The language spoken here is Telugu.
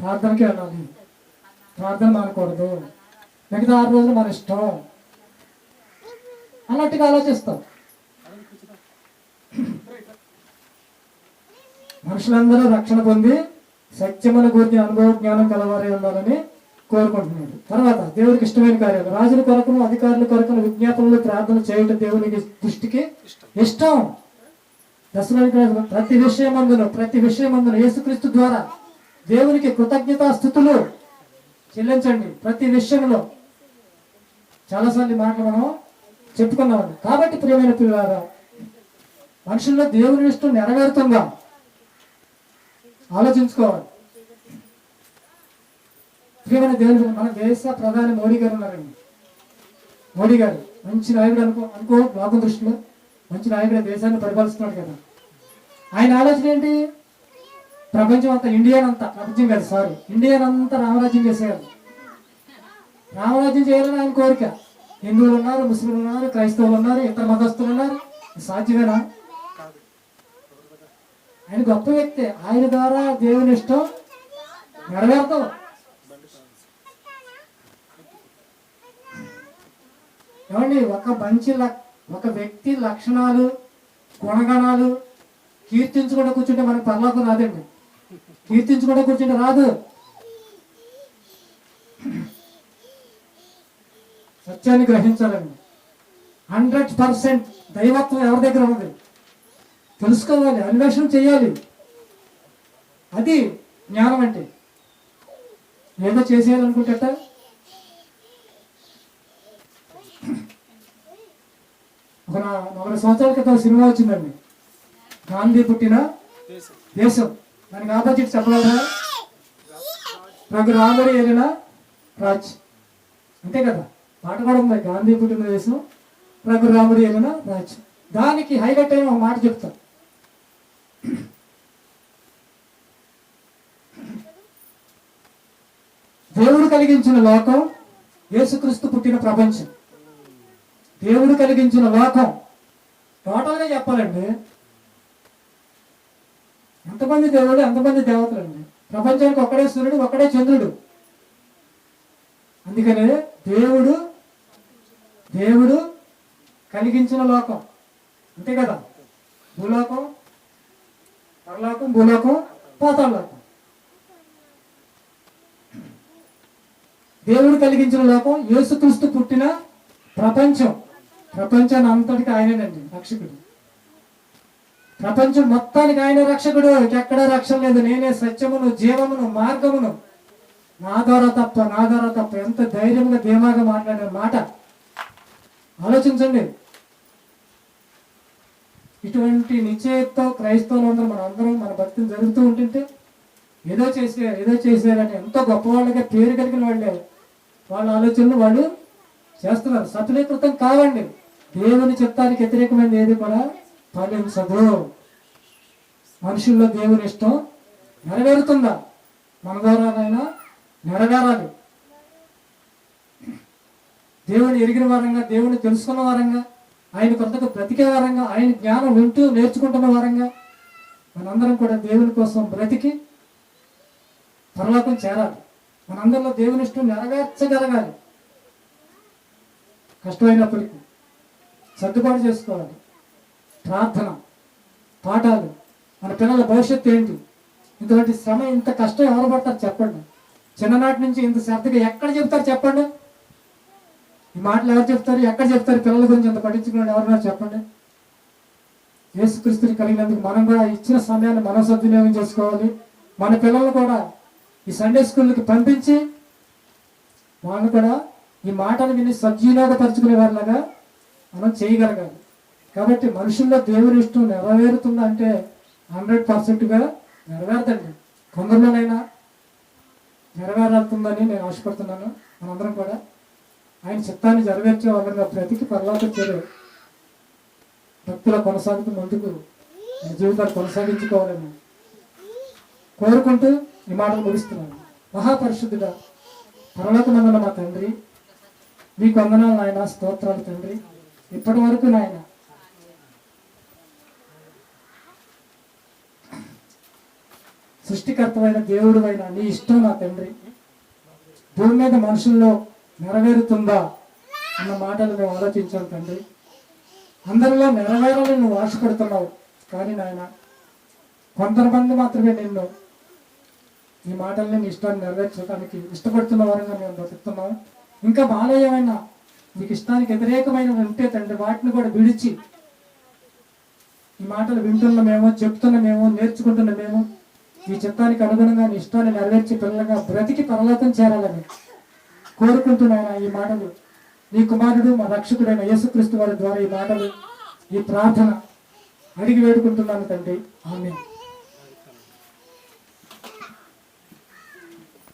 ప్రార్థనకి వెళ్ళాలి. ప్రార్థన మానకూడదు. మిగతా ఆరు రోజులు మన ఇష్టం. అన్నట్టుగా ఆలోచిస్తాం. మనుషులందరూ రక్షణ పొంది సత్యముల గురించి అనుభవ జ్ఞానం కలవారే ఉండాలని కోరుకుంటున్నాడు. తర్వాత దేవుడికి ఇష్టమైన కార్యాలు. రాజుల కొరకును అధికారుల కొరకును విజ్ఞాపనలు ప్రార్థన చేయటం దేవునికి దృష్టికి ఇష్టం. దశలో ప్రతి విషయం అందులో ప్రతి విషయం అందులో యేసుక్రీస్తు ద్వారా దేవునికి కృతజ్ఞతా స్థుతులు చెల్లించండి ప్రతి విషయంలో. చాలాసార్లు మాటలు మనం చెప్పుకున్నాం కాబట్టి ప్రియమైన పిల్లారా మనుషుల్లో దేవుని ఇష్టం నెరవేరుతుందా? ఆలోచించుకోవాలి. ప్రియమైన దేవుని మన దేశ ప్రధాని మోడీ గారు ఉన్నారండి. మోడీ గారు మంచి నాయకుడు అనుకో అనుకో లోకం దృష్టిలో మంచి నాయకుడు దేశాన్ని పరిపాలిస్తున్నాడు కదా. ఆయన ఆలోచన ఏంటి? ప్రపంచం అంతా ఇండియన్ అంతా ప్రపంచం కాదు సారీ ఇండియన్ అంతా రామరాజ్యం చేసేయాలి రామరాజ్యం చేయాలని ఆయన కోరిక. హిందువులు ఉన్నారు ముస్లింలు ఉన్నారు క్రైస్తవులు ఉన్నారు ఇతర మతస్థులు ఉన్నారు. సాధ్యమేనా? ఆయన గొప్ప వ్యక్తి. ఆయన ద్వారా దేవుని ఇష్టం నెరవేరుతాం ఏమండి ఒక మంచి ఒక వ్యక్తి లక్షణాలు గుణగణాలు కీర్తించకుండా కూర్చుంటే మనకి పర్లోకం రాదండి. కీర్తించుకుంటే కూర్చుంటే రాదు. సత్యాన్ని గ్రహించాలండి. హండ్రెడ్ పర్సెంట్ దైవత్వం ఎవరి దగ్గర ఉంది? తెలుసుకోవాలి అన్వేషణ చేయాలి. అది జ్ఞానం అంటే ఏదో చేసేయాలనుకుంటట. ఒక నా- నలభై సంవత్సరాల క్రితం సినిమా వచ్చిందండి. గాంధీ పుట్టిన దేశం. దానికి ఆపోజిట్ చెప్పగలరా? నాకు రాముడి ఏలిన రాజ్. అంతే కదా? పాట కూడా ఉంది గాంధీ పుట్టిన దేశం. రఘు రాముడి ఏలిన రాజ్. దానికి హైలైట్ అయిన ఒక మాట చెప్తా. దేవుడు కలిగించిన లోకం యేసుక్రీస్తు పుట్టిన ప్రపంచం. దేవుడు కలిగించిన లోకం. టోటల్గా చెప్పాలండి ఎంతమంది దేవుడు ఎంతమంది దేవతలండి ప్రపంచానికి ఒక్కడే సూర్యుడు ఒక్కడే చంద్రుడు. అందుకనే దేవుడు దేవుడు కలిగించిన లోకం. అంతే కదా? భూలోకం పరలోకం భూలోకం పాతాళలోకం దేవుడు కలిగించిన లోకం యేసుక్రీస్తు పుట్టిన ప్రపంచం. ప్రపంచాన్ని అంతటికి ఆయనేనండి రక్షకుడు. ప్రపంచం మొత్తానికి ఆయన రక్షకుడు. ఎక్కడ రక్షణ లేదు. నేనే సత్యమును జీవమును మార్గమును. నా ద్వారా తప్ప నా ద్వారా తప్ప ఎంత ధైర్యంగా ధీమాగా మాట్లాడే మాట? ఆలోచించండి. ఇటువంటి నిశ్చయతో క్రైస్తవులందరూ మన అందరం మన భక్తిని జరుగుతూ ఉంటుంటే ఏదో చేసే ఏదో చేసేయాలని ఎంతో గొప్పవాళ్ళగా పేరు కలిగిన వాళ్ళే. వాళ్ళ ఆలోచనలు వాళ్ళు చేస్తున్నారు. సఫలీకృతం కావండి. దేవుని చిత్తానికి వ్యతిరేకమైనది ఏది కూడా ఫలించదు మనుషుల్లో దేవుని ఇష్టం నెరవేరుతుందా? మన ద్వారానైనా నెరవేరాలి. దేవుని ఎరిగిన వారంగా దేవుని తెలుసుకున్న వారంగా ఆయన కొంతకు బ్రతికే వారంగా ఆయన జ్ఞానం వింటూ నేర్చుకుంటున్న వారంగా మనందరం కూడా దేవుని కోసం బ్రతికి పరలోకం చేరాలి. మనందరిలో దేవుని ఇష్టం నెరవేర్చగలగాలి. కష్టమైనప్పటికీ సర్దుబాటు చేసుకోవాలి. ప్రార్థన పాఠాలు. మన పిల్లల భవిష్యత్తు ఏంటి? ఇంతటి శ్రమ ఇంత కష్టం ఎవరు పడతారు చెప్పండి. చిన్ననాటి నుంచి ఇంత శ్రద్ధగా ఎక్కడ చెప్తారు చెప్పండి? ఈ మాటలు ఎవరు చెప్తారు? ఎక్కడ చెప్తారు? పిల్లల గురించి ఇంత పట్టించుకున్నాడు ఎవరున్నారు చెప్పండి? యేసుక్రీస్తుని కలిగినందుకు మనం కూడా ఇచ్చిన సమయాన్ని మనం సద్వినియోగం చేసుకోవాలి. మన పిల్లలు కూడా ఈ సండే స్కూల్కి పంపించి వాళ్ళు కూడా ఈ మాటలు విని సద్వినియోగపరచుకునే వాళ్ళగా మనం చేయగలగాలి. కాబట్టి మనుషుల్లో దేవుని ఇష్టం నెరవేరుతుందంటే హండ్రెడ్ పర్సెంట్గా నెరవేరుతండి కొందరిలోనైనా నెరవేరుతుందని నేను ఆశపడుతున్నాను మనందరం కూడా. ఆయన చిత్తాన్ని నెరవేర్చే వాళ్ళగా ప్రతికి పర్లోకి చేరు భక్తుల కొనసాగుతూ ముందుకు మన కొనసాగించుకోవాలని కోరుకుంటూ ఈ మాటలు ముగిస్తున్నాను. మహాపరిశుద్ధుడా పరలోకమందున మా తండ్రి మీకు వందనాలు నాయన స్తోత్రాలు తండ్రి. ఇప్పటి వరకు నాయన సృష్టికర్తమైన దేవుడు అయిన నీ ఇష్టం నా తండ్రి. భూమి మీద మనుషుల్లో నెరవేరుతుందా అన్న మాటలు మేము ఆలోచించాం తండ్రి. అందరిలో నెరవేరాలని నువ్వు ఆశపడుతున్నావు కానీ నాయన కొంతమంది మాత్రమే నిన్ను ఈ మాటల్ని నీ ఇష్టాన్ని నెరవేర్చడానికి ఇష్టపడుతున్న వారంగా మేము బతుకుతున్నాం. ఇంకా బాలయ్యమైన నీకు ఇష్టానికి వ్యతిరేకమైన ఉంటే తండ్రి వాటిని కూడా విడిచి ఈ మాటలు వింటున్న మేము చెప్తున్న మేము నేర్చుకుంటున్న మేము ఈ చిత్తానికి అనుగుణంగా నీ ఇష్టాన్ని నెరవేర్చి పిల్లలుగా బ్రతికి పరలోకం చేరాలని కోరుకుంటున్నాను ఈ మాటలు. నీ కుమారుడు మా రక్షకుడైన యేసుక్రీస్తు వారి ద్వారా ఈ మాటలు ఈ ప్రార్థన అడిగి వేడుకుంటున్నాను తండ్రి. ఆమె